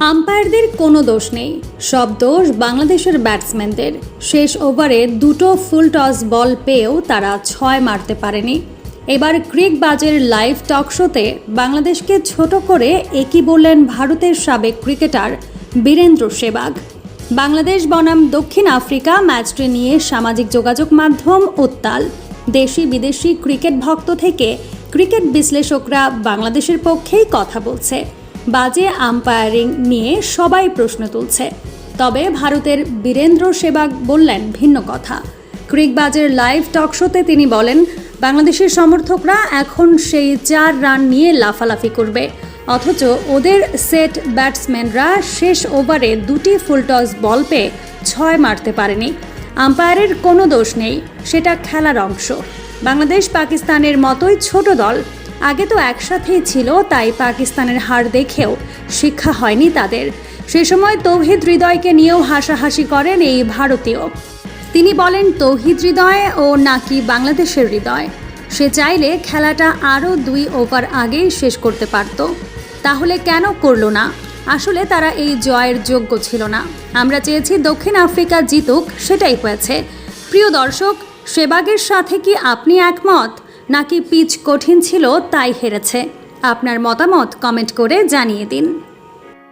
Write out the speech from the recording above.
আম্পায়ারদের কোনো দোষ নেই। সব দোষ বাংলাদেশের ব্যাটসম্যানদের। শেষ ওভারে দুটো ফুল টস বল পেয়েও তারা ছয় মারতে পারেনি। এবার ক্রিক বাজের লাইভ টক শোতে বাংলাদেশকে ছোট করে একই বললেন ভারতের সাবেক ক্রিকেটার বীরেন্দ্র সেবাগ। বাংলাদেশ বনাম দক্ষিণ আফ্রিকা ম্যাচটি নিয়ে সামাজিক যোগাযোগ মাধ্যম উত্তাল। দেশি বিদেশি ক্রিকেট ভক্ত থেকে ক্রিকেট বিশ্লেষকরা বাংলাদেশের পক্ষেই কথা বলছে। বাজে আম্পায়ারিং নিয়ে সবাই প্রশ্ন তুলছে। তবে ভারতের বীরেন্দ্র সেবাগ বললেন ভিন্ন কথা। ক্রিকবাজের লাইভ টক শোতে তিনি বলেন, বাংলাদেশের সমর্থকরা এখন সেই চার রান নিয়ে লাফালাফি করবে। অথচ ওদের সেট ব্যাটসম্যানরা শেষ ওভারে দুটি ফুলটস বল পেয়ে ছয় মারতে পারেনি। আম্পায়ারের কোনো দোষ নেই, সেটা খেলার অংশ। বাংলাদেশ পাকিস্তানের মতোই ছোট দল আগে তো একসাথেই ছিল, তাই পাকিস্তানের হার দেখেও শিক্ষা হয়নি তাদের। সে সময় তৌহিদ হৃদয়কে নিয়েও হাসাহাসি করেন এই ভারতীয়। তিনি বলেন, তৌহিদ হৃদয় ও নাকি বাংলাদেশের হৃদয়? সে চাইলে খেলাটা আরও দুই ওভার আগেই শেষ করতে পারত। তাহলে কেন করল না? আসলে তারা এই জয়ের যোগ্য ছিল না। আমরা চেয়েছি দক্ষিণ আফ্রিকা জিতুক, সেটাই হয়েছে। প্রিয় দর্শক, সেবাগের সাথে কি আপনি একমত? নাকি পিচ কঠিন ছিল তাই হেরেছে। আপনার মতামত কমেন্ট করে জানিয়ে দিন।